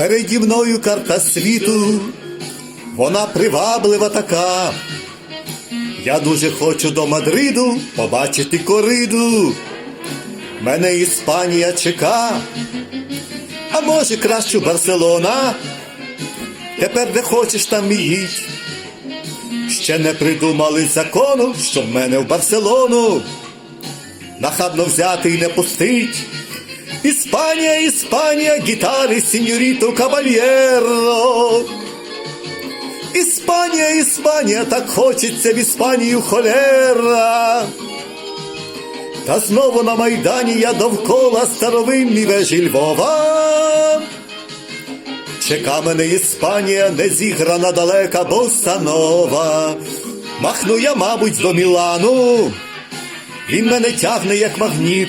Переді мною карта світу, вона приваблива така. Я дуже хочу до Мадриду побачити кориду. Мене Іспанія чека, а може краще Барселона. Тепер де хочеш там і їдь. Ще не придумали закону, щоб мене в Барселону нахабно взяти і не пустить. Іспанія, Іспанія, гітари, сіньоріто, кавальєро. Іспанія, Іспанія, так хочеться в Іспанію холера. Та знову на Майдані я довкола старовинні вежі Львова. Чека мене Іспанія, не зіграна далека босанова. Махну я, мабуть, до Мілану. Він мене тягне, як магніт.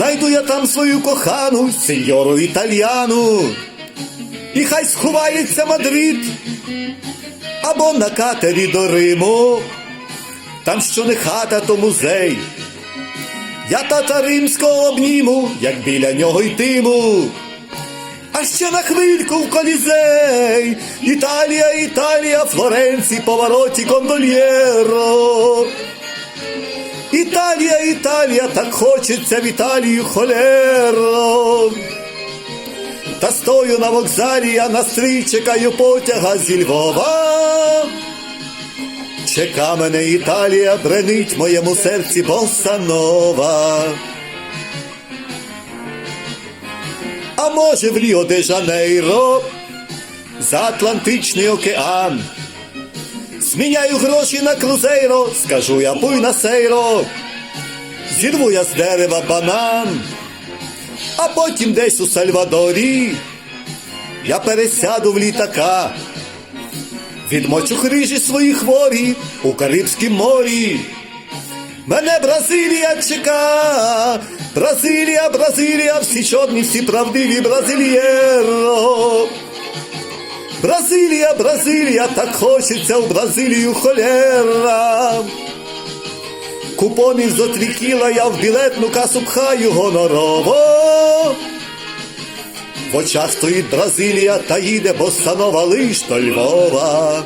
Знайду я там свою кохану, сеньору італьяну. І хай сховається Мадрид, або на катері до Риму. Там що не хата, то музей. Я тата римського обніму, як біля нього йтиму. А ще на хвильку в колізей. Італія, Італія, Флоренції, повороті кондольєро. Італія, так хочеться в Італію холеро. Та стою на вокзалі, я на стрій чекаю потяга зі Львова. Чека мене Італія, бренить моєму серці босанова. А може в Ріо де Жанейро за Атлантичний океан. Зміняю гроші на крузейро, скажу я буй на сейро. Зірву я з дерева банан, а потім десь у Сальвадорі я пересяду в літака, відмочу хрижі свої хворі у Карибськім морі. Мене Бразилія чека, Бразилія, Бразилія, всі чорні, всі правдиві бразильєро. Бразилія, Бразилія, так хочеться в Бразилію холера. Купонів зо три кіла я в білетну касу пхаю гонорово. В очах стоїть Бразилія та їде, бо станова лиш до Львова.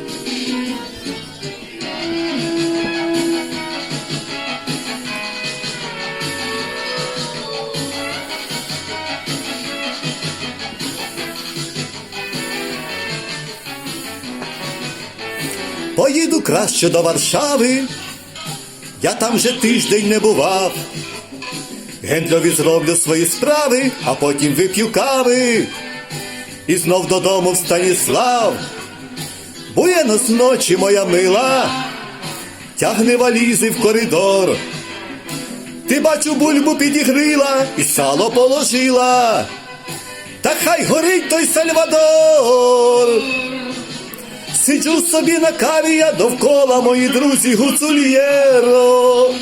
Поїду краще до Варшави, я там вже тиждень не бував. Гендлові зроблю свої справи, а потім вип'ю кави. І знов додому в Станіслав. Буєнос ночі, моя мила, тягни валізи в коридор. Ти бачу, бульбу підігрила і сало положила. Та хай горить той Сальвадор. Сиджу собі на каві, я довкола мої друзі гуцульєро.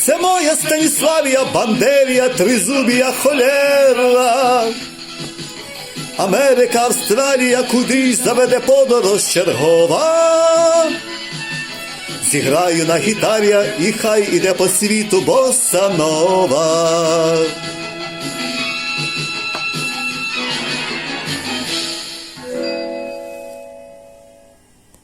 Це моя Станіславія, Бандерія, Тризубія, холера. Америка, Австралія кудись заведе подорож чергова. Зіграю на гітарі і хай іде по світу боssa нова.